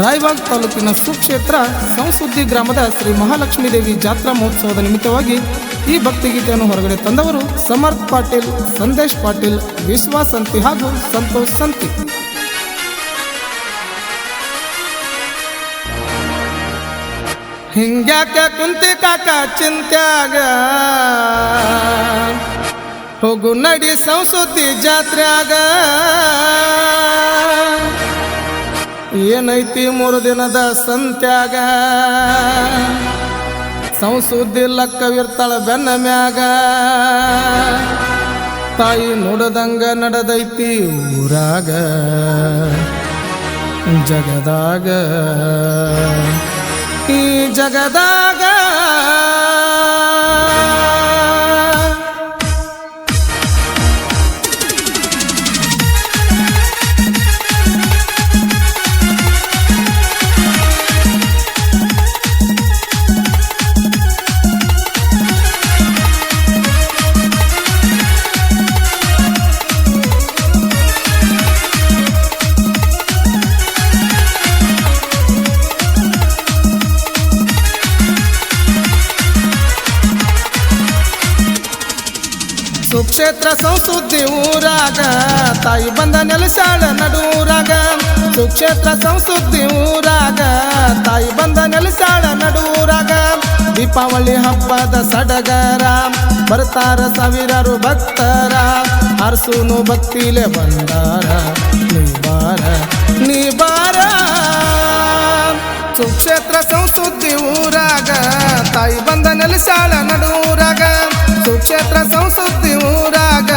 ರಾಯಬಾಗ್ ತಾಲೂಕಿನ ಸುಕ್ಷೇತ್ರ ಸಂಸುದ್ದಿ ಗ್ರಾಮದ ಶ್ರೀ ಮಹಾಲಕ್ಷ್ಮೀ ದೇವಿ ಜಾತ್ರಾ ಮಹೋತ್ಸವದ ನಿಮಿತ್ತವಾಗಿ ಈ ಭಕ್ತಿಗೀತೆಯನ್ನು ಹೊರಗಡೆ ತಂದವರು ಸಮರ್ಥ್ ಪಾಟೀಲ್, ಸಂದೇಶ್ ಪಾಟೀಲ್, ವಿಶ್ವಾಸ್ ಸಂತಿ ಹಾಗೂ ಸಂತೋಷ್ ಸಂತಿ. ಹಿಂಗ್ಯಾಕ ಕುಂತಿ ಕಾಕ ಚಿಂತ್ಯಾಗ, ಹೋಗು ನಡಿ ಸಂಸುದ್ದಿ ಜಾತ್ರ್ಯಾಗ. ಏನೈತಿ ಮೂರು ದಿನದ ಸಂತ್ಯಾಗ? ಸಂಸುದ್ದಿ ಲಕ್ಕವಿರ್ತಾಳ ಬೆನ್ನ ಮ್ಯಾಗ. ತಾಯಿ ನುಡದಂಗ ನಡೆದೈತಿ ಊರಾಗ. ಜಗದಾಗ. ಈ ಜಗದಾಗ ಸುಕ್ಷೇತ್ರ ಸಂಸುದ್ದಿ ಊರಾಗ. ತಾಯಿ ಬಂದ ನೆಲೆಸಾಳ ನಡೂರಾಗ. ಸುಕ್ಷೇತ್ರ ಸಂಸುದ್ದಿ ಊರಾಗ. ತಾಯಿ ಬಂದ ನೆಲೆಸಾಳ ನಡೂರಾಗ. ದೀಪಾವಳಿ ಹಬ್ಬದ ಸಡಗರ. ಬರ್ತಾರ ಸಾವಿರಾರು ಭಕ್ತರ. ಹರ್ಸುನು ಭಕ್ತಿಲೆ ಬಂದಾರ. ನೀ ಬಾರ ನೀ ಬಾರ ಸುಕ್ಷೇತ್ರ ಸಂಸುದ್ದಿ ಊರಾಗ ತಾಯಿ ಬಂದ ನೆಲೆಸಾಳ ನಡೂರಾಗ ಸುಕ್ಷೇತ್ರ ಸಂಸ್ಕೃತಿ ಊರಾಗ.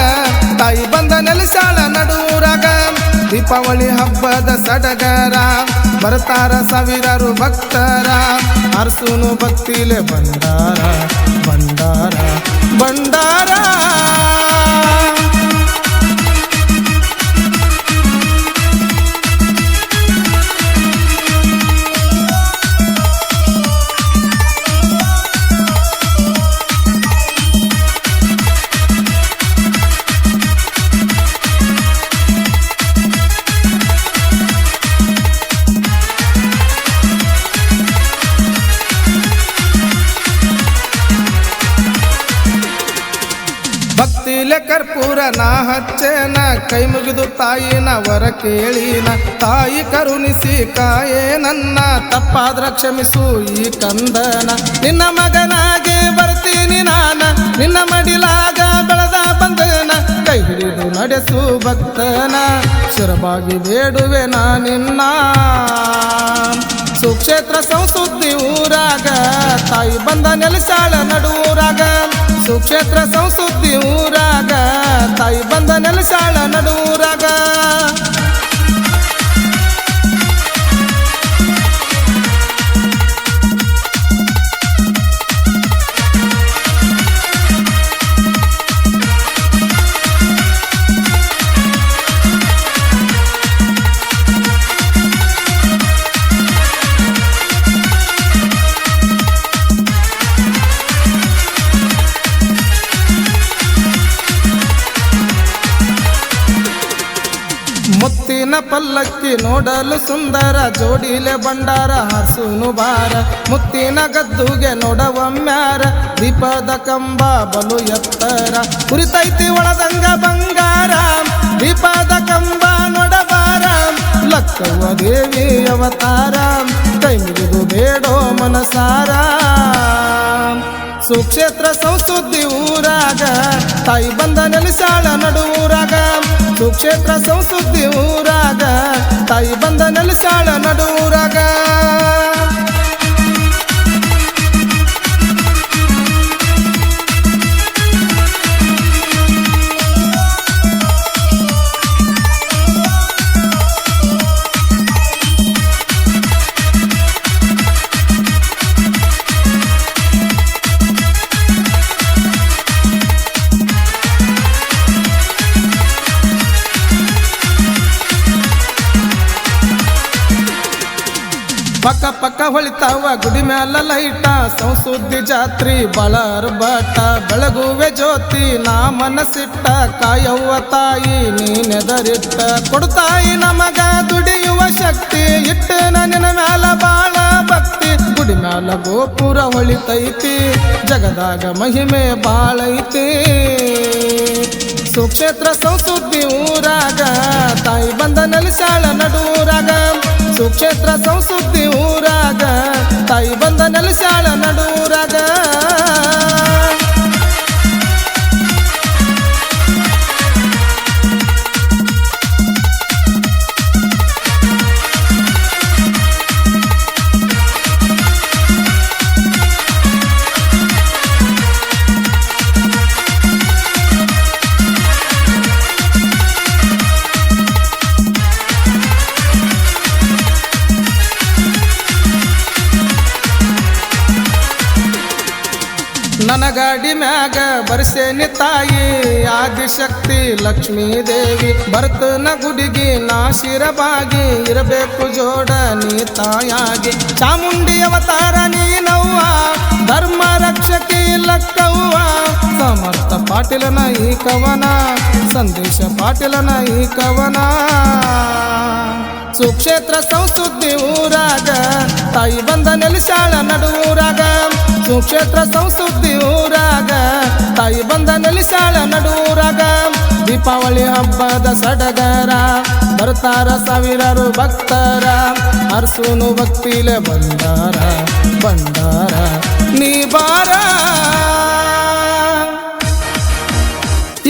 ತಾಯಿ ಬಂದ ನೆಲೆಸಾಳ ನಡೂರಾಗ ದೀಪಾವಳಿ ಹಬ್ಬದ ಸಡಗರ. ಬರ್ತಾರ ಸಾವಿರಾರು ಭಕ್ತರ, ಅರ್ಸುನು ಭಕ್ತಿಲೆ ಬಂದಾರ ಬಂದಾರ ಬಂದಾರ ಕರ್ಪೂರ ನಾ ಹಚ್ಚೇನ, ಕೈ ಮುಗಿದು ತಾಯಿನ ವರ ಕೇಳಿನ, ತಾಯಿ ಕರುಣಿಸಿ ಕಾಯೇ ನನ್ನ, ತಪ್ಪಾದ್ರ ಕ್ಷಮಿಸು ಈ ಕಂದನ. ನಿನ್ನ ಮಗನಾಗೆ ಬರ್ತೀನಿ ನಾನ, ನಿನ್ನ ಮಡಿಲಾಗ ಬೆಳೆದ ಬಂದನ, ಕೈ ಹಿಡಿದು ನಡೆಸು ಭಕ್ತನ. ಶಿರಬಾಗಿ ಬೇಡುವೆ ನಾ ನಿನ್ನ. ಸುಕ್ಷೇತ್ರ ಸಂಸುದ್ದಿ ಊರಾಗ, ತಾಯಿ ಬಂದ ನೆಲಸಾಳ ನಡೂರಾಗ ಸುಕ್ಷೇತ್ರ ಸಂಸುದ್ದಿ ಬಂದ ನೆಲಸಾಳ ಪಲ್ಲಕ್ಕಿ ನೋಡಲು ಸುಂದರ, ಜೋಡಿಲೆ ಬಂಡಾರ ಹಸುನು ಬಾರ ಮುತ್ತಿನ ಗದ್ದುಗೆ ನೋಡವಮ್ಯಾರ ದೀಪದ ಕಂಬ ಬಲು ಎತ್ತರ, ಕುರಿತೈತಿ ಒಳದಂಗ ಬಂಗಾರ, ದೀಪದ ಕಂಬ ನೋಡಬಾರ ಲಕ್ಕವ ದೇವಿ ಅವತಾರ ಕೈ ಮುಗಿದು ಬೇಡೋ ಮನಸಾರ. ಸುಕ್ಷೇತ್ರ ಸಂಸುದ್ದಿ ಊರಾಗ, ತಾಯಿ ಬಂದ ನೆಲಸಾಳ ನಡುವೂರಾಗ ಸುಕ್ಷೇತ್ರ ಸಂಸುದ್ದಿ ಊರಾಗ ತಾಯಿ ಬಂದ ನೆಲಸಾಳ ನಡುವೂರಾಗ ಪಕ್ಕ ಪಕ್ಕ ಹೊಳಿತಾವ, ಗುಡಿ ಮ್ಯಾಲ ಲೈಟ, ಸಂಸುದ್ದಿ ಜಾತ್ರಿ ಬಳರ್ ಬಟ ಬೆಳಗುವೆ ಜ್ಯೋತಿ, ನಾ ಮನಸ್ಸಿಟ್ಟ, ಕಾಯವ್ವ ತಾಯಿ, ನೀನೆದರಿಟ್ಟ ಕೊಡ್ತಾಯಿ ನಮಗ, ದುಡಿಯುವ ಶಕ್ತಿ, ಇಟ್ಟ ನನ್ನ ಮ್ಯಾಲ ಬಾಳ ಭಕ್ತಿ. ಗುಡಿ ಮ್ಯಾಲ ಗೋಪುರ ಹೊಳಿತೈತಿ, ಜಗದಾಗ ಮಹಿಮೆ ಬಾಳೈತಿ. ಸುಕ್ಷೇತ್ರ ಸಂಸುದ್ದಿ ಊರಾಗ, ತಾಯಿ ಬಂದ ನಲಿಸಾಳ ನಡೂರಾಗ ಸುಕ್ಷೇತ್ರ ಸಂಸುದ್ದಿ ಊರಾಗ ತಾಯಿ ಬಂದ ನೆಲಸಾಳ ನಡೂರಾಗ ನನ್ನ ಗಾಡಿ ಮ್ಯಾಗ ಬರ್ಸೇನಿ ತಾಯಿ. ಆದಿಶಕ್ತಿ ಲಕ್ಷ್ಮೀ ದೇವಿ. ಬರ್ತನ ಗುಡಿಗಿ ನಾ ಶಿರಬಾಗಿ. ಇರಬೇಕು ಜೋಡ ನೀ ತಾಯಾಗಿ. ಚಾಮುಂಡಿ ಅವತಾರ ನೀನವ್ವ ಧರ್ಮ ರಕ್ಷಕಿ ಲಕ್ಕವ್ವ. ಸಮರ್ಥ ಪಾಟೀಲನ ಈ ಕವನ. ಸಂದೇಶ ಪಾಟೀಲನ ಈ ಕವನ. ಸುಕ್ಷೇತ್ರ ಸಂಸುದ್ದಿ ಊರಾಗ. ತಾಯಿ ಬಂದ ನೆಲೆಸಾಳ ನಡುವೂರಾಗ ಸುಕ್ಷೇತ್ರ ಸಂಸುದ್ದಿ ಊರಾಗ. ತಾಯಿ ಬಂದ ನೆಲೆಸಾಳ ನಡುವೂರಾಗ ದೀಪಾವಳಿ ಹಬ್ಬದ ಸಡಗರ. ಬರ್ತಾರ ಸಾವಿರಾರು ಭಕ್ತರ. ಅರ್ಸುನು ಭಕ್ತಿಲೆ ಬಂದಾರ ಬಂದಾರ. ನೀ ಬಾರ.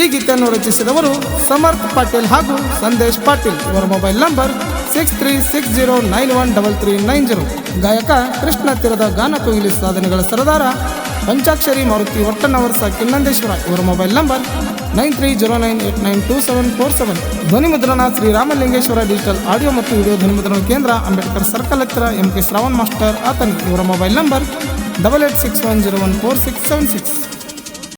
ಈ ಗೀತೆಯನ್ನು ರಚಿಸಿದವರು ಸಮರ್ಥ್ ಪಾಟೀಲ್ ಹಾಗೂ ಸಂದೇಶ್ ಪಾಟೀಲ್. ಇವರ mobile number six three six zero nine one double three nine zero. ಗಾಯಕ ಕೃಷ್ಣ ತೀರದ ಗಾನ ಕೊಯ್ಲಿ ಸಾಧನೆಗಳ ಸರದಾರ ಪಂಚಾಕ್ಷರಿ ಮಾರುತಿ ಒಟ್ಟನವರ್ಸ ಕಿನ್ನಂದೇಶ್ವರ ಇವರ mobile number nine three zero nine eight nine two seven four seven. ಧ್ವನಿ ಮುದ್ರಣ ಶ್ರೀ ರಾಮಲಿಂಗೇಶ್ವರ ಡಿಜಿಟಲ್ ಆಡಿಯೋ ಮತ್ತು ವಿಡಿಯೋ ಧ್ವನಿ ಮುದ್ರಣ ಕೇಂದ್ರ ಅಂಬೇಡ್ಕರ್ ಸರ್ಕಲ್ ಹತ್ತಿರ ಎಂ ಕೆ ಶ್ರಾವಣ್ ಮಾಸ್ಟರ್ ಆತನ್. ಇವರ mobile number double eight six one zero one four six seven six.